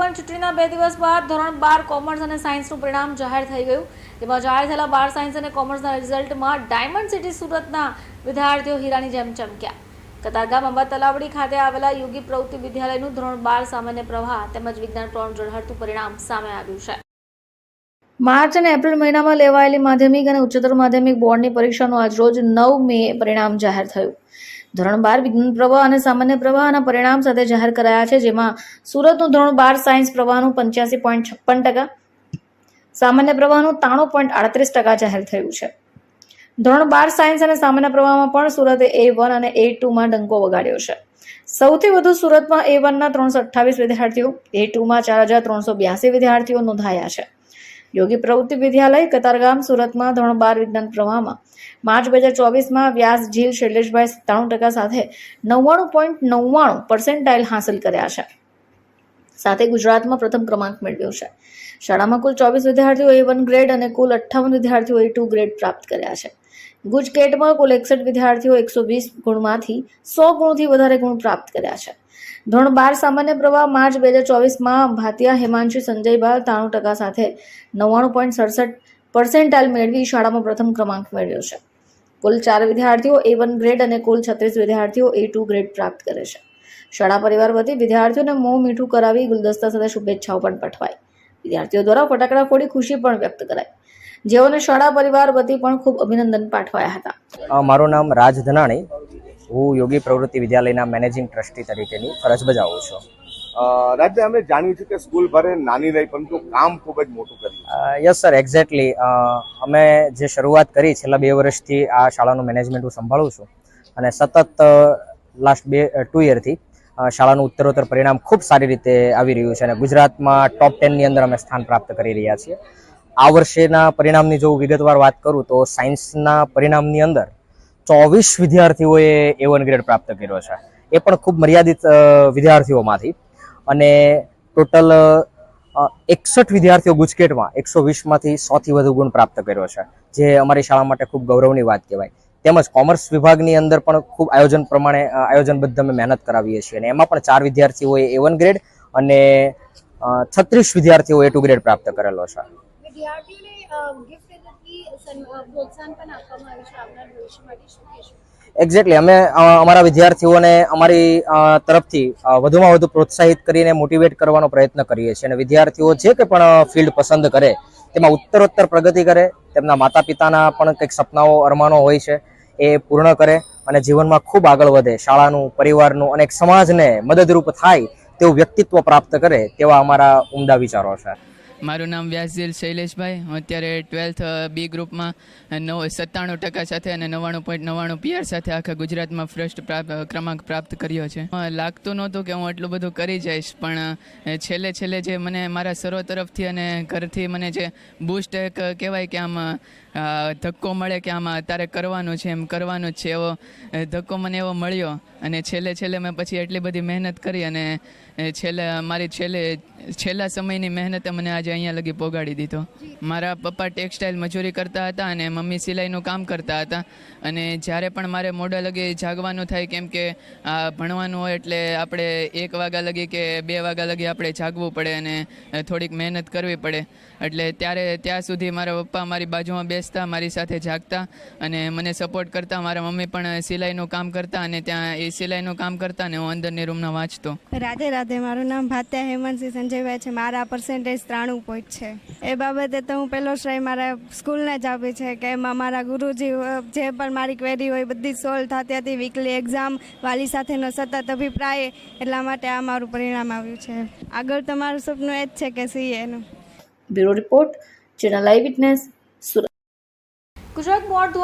પણ ચૂંટણીના બે દિવસ બાદ ધોરણ બાર કોમર્સ અને સાયન્સનું પરિણામ જાહેર થઈ ગયું. તેમાં જાહેર થયેલા બાર સાયન્સ અને કોમર્સના રિઝલ્ટમાં ડાયમંડ સિટી સુરતના વિદ્યાર્થીઓ હીરાની જેમ ચમક્યા. કતારગામ અંબા તલાવડી ખાતે આવેલા યોગી પ્રવૃત્તિ વિદ્યાલયનું ધોરણ બાર સામાન્ય પ્રવાહ તેમજ વિજ્ઞાન પ્રવાહનું ઝળહળતું પરિણામ સામે આવ્યું છે. માર્ચ અને એપ્રિલ મહિનામાં લેવાયેલી માધ્યમિક અને ઉચ્ચતર માધ્યમિક બોર્ડની પરીક્ષાનું આજરોજ નવ મે પરિણામ જાહેર થયું. ધોરણ બાર વિજ્ઞાન પ્રવાહ અને સામાન્ય પ્રવાહના પરિણામ સાથે જાહેર કરાયા છે, જેમાં સુરતનું ધોરણ બાર સાયન્સ પ્રવાહનું પંચ્યાસી પોઈન્ટ છપ્પન ટકા, સામાન્ય પ્રવાહનું ત્રાણું પોઈન્ટ આડત્રીસ ટકા જાહેર થયું છે. ધોરણ બાર સાયન્સ અને સામાન્ય પ્રવાહમાં પણ સુરતે એ વન અને એ ટુમાં ડંકો વગાડ્યો છે. સૌથી વધુ સુરતમાં એ વનના ત્રણસો અઠ્ઠાવીસ વિદ્યાર્થીઓ, એ ટુમાં ચાર હજાર ત્રણસો બ્યાસી વિદ્યાર્થીઓ નોંધાયા છે. યોગી પ્રવૃત્તિ વિદ્યાલય, કતારગામ, સુરતમાં ધોરણ બાર વિજ્ઞાન પ્રવાહમાં. માર્ચ બે હજાર ચોવીસમાં વ્યાસ ઝીલ શૈલેષભાઈ સત્તાણું ટકા સાથે નવ્વાણું પોઈન્ટ નવ્વાણું પર્સેન્ટાઇલ હાંસલ કર્યા છે. સાથે ગુજરાતમાં પ્રથમ ક્રમાંક મેળવ્યો છે. શાળામાં કુલ ચોવીસ વિદ્યાર્થીઓ એ વન ગ્રેડ અને કુલ અઠ્ઠાવન વિદ્યાર્થીઓ એ ટુ ગ્રેડ પ્રાપ્ત કર્યા છે. ગુજકેટમાં કુલ એકસઠ વિદ્યાર્થીઓ એકસો વીસ ગુણમાંથી સો ગુણથી વધારે ગુણ પ્રાપ્ત કર્યા છે. ધોરણ બાર સામાન્ય પ્રવાહ માર્ચ બે હજાર ચોવીસમાં ભાતિયા હેમાંશી સંજયભાઈ ત્રાણું ટકા સાથે નવ્વાણું પોઈન્ટ સડસઠ પર્સેન્ટાઇલ મેળવી શાળામાં પ્રથમ ક્રમાંક મેળવ્યો છે. કુલ ચાર વિદ્યાર્થીઓ એ વન ગ્રેડ અને કુલ છત્રીસ વિદ્યાર્થીઓ એ ટુ ગ્રેડ પ્રાપ્ત કરે છે. શાળા પરિવાર વતી વિદ્યાર્થીઓને મોં મીઠું કરાવી ગુલદસ્તા સાથે શુભેચ્છાઓ પણ પઠવાઈ. વિદ્યાર્થીઓ દ્વારા ફટાકડા ફોડી ખુશી પણ વ્યક્ત કરાઈ. જેઓને શાળા પરિવાર વતી પણ ખૂબ અભિનંદન પાઠવાયા હતા. મારું નામ રાજ ધનાણી. હું યોગી પ્રવૃત્તિ વિદ્યાલયના મેનેજિંગ ટ્રસ્ટી તરીકેની ફરજ બજાવું છું. રાજ્ય અમે જાણ્યું છે કે સ્કૂલ ભરે નાની રહી પરંતુ કામ ખૂબ જ મોટું કર્યું યસ સર એક્ઝેક્ટલી. અમે જે શરૂઆત કરી છેલ્લા બે વર્ષથી આ શાળાનું મેનેજમેન્ટ હું સંભાળું છું. અને સતત લાસ્ટ બે ટુ યરથી શાળાનું ઉત્તરોત્તર પરિણામ ખૂબ સારી રીતે આવી રહ્યું છે અને ગુજરાતમાં ટોપ ટેનની અંદર અમે સ્થાન પ્રાપ્ત કરી રહ્યા છીએ. આ વર્ષેના પરિણામની જો વિગતવાર વાત કરું તો સાયન્સના પરિણામની અંદર ચોવીસ વિદ્યાર્થીઓએ એ વન ગ્રેડ પ્રાપ્ત કર્યો છે. એ પણ ખૂબ મર્યાદિત વિદ્યાર્થીઓમાંથી. અને ટોટલ એકસઠ વિદ્યાર્થીઓ ગુજકેટમાં એકસો વીસમાંથી સોથી વધુ ગુણ પ્રાપ્ત કર્યો છે, જે અમારી શાળા માટે ખૂબ ગૌરવની વાત કહેવાય. તેમજ કોમર્સ વિભાગની અંદર પણ ખૂબ આયોજન પ્રમાણે આયોજનબદ્ધ અમે મહેનત કરાવીએ છીએ અને એમાં પણ ચાર વિદ્યાર્થીઓએ એ વન ગ્રેડ અને છત્રીસ વિદ્યાર્થીઓ એ ટુ ગ્રેડ પ્રાપ્ત કરેલો છે. એક્ઝેક્ટલી અમે અમારા વિદ્યાર્થીઓને અમારી તરફથી વધુમાં વધુ પ્રોત્સાહિત કરીને મોટિવેટ કરવાનો પ્રયત્ન કરીએ છીએ અને વિદ્યાર્થીઓ જે કંઈ પણ ફિલ્ડ પસંદ કરે તેમાં ઉત્તરોત્તર પ્રગતિ કરે તેમના માતા પિતાના પણ કંઈક સપનાઓ અરમાનો હોય છે એ પૂર્ણ કરે અને જીવનમાં ખૂબ આગળ વધે. શાળાનું, પરિવારનું અને સમાજને મદદરૂપ થાય તેવું વ્યક્તિત્વ પ્રાપ્ત કરે તેવા અમારા ઉમદા વિચારો છે. મારું નામ વ્યાસજીલ શૈલેષભાઈ. હું અત્યારે ટ્વેલ્થ બી ગ્રુપમાં નવ, સત્તાણું ટકા સાથે અને નવ્વાણું પોઈન્ટ નવ્વાણું પીઆર સાથે આખા ગુજરાતમાં ફર્સ્ટ પ્રાપ્ત ક્રમાંક પ્રાપ્ત કર્યો છે. લાગતું નહોતું કે હું એટલું બધું કરી જઈશ, પણ છેલ્લે છેલ્લે જે મને મારા સર્વ તરફથી અને ઘરથી મને જે બૂસ્ટ એક કહેવાય કે આમ ધક્કો મળે કે આમાં તારે કરવાનું છે, એમ કરવાનું જ છે, એવો ધક્કો મને એવો મળ્યો. અને છેલ્લે છેલ્લે મેં પછી એટલી બધી મહેનત કરી અને છેલ્લે મારી છેલ્લે, છેલ્લા સમયની મહેનતે મને આજે અહીંયા લગી પોગાડી દીધો. મારા પપ્પા ટેક્સટાઇલ મજૂરી કરતા હતા અને મમ્મી સિલાઈનું કામ કરતા હતા. અને જ્યારે પણ મારે મોડા લગી જાગવાનું થાય કેમ કે આ ભણવાનું હોય એટલે આપણે એક વાગ્યા લગી કે બે વાગ્યા લગી આપણે જાગવું પડે અને થોડીક મહેનત કરવી પડે. એટલે ત્યારે, ત્યાં સુધી મારા પપ્પા મારી બાજુમાં બેસતા મારી સાથે જાગતા અને મને સપોર્ટ કરતા. મારા મમ્મી પણ સિલાઈનું કામ કરતા અને ત્યાં એ સિલાઈનું કામ કરતા અને હું અંદરની રૂમના વાંચતો. રાધે રાધે મારું નામ ભાત્યા હેમંતસિંહ સંજયભાઈ છે. મારા પર્સન્ટેજ ત્રાણું પોઈન્ટ છે. એ બાબતે તો હું પહેલો શ્રેય મારા સ્કૂલને જ આપી છે કે એમાં મારા ગુરુજી જે પણ મારી ક્વેરી હોય બધી સોલ્વ થતી હતી વીકલી એક્ઝામ વાલી સાથેનો સતત અભિપ્રાય એટલા માટે આ મારું પરિણામ આવ્યું છે. આગળ તો મારું સપનું એ જ છે કે સીએનું bureau report channel eye witness Gujarat board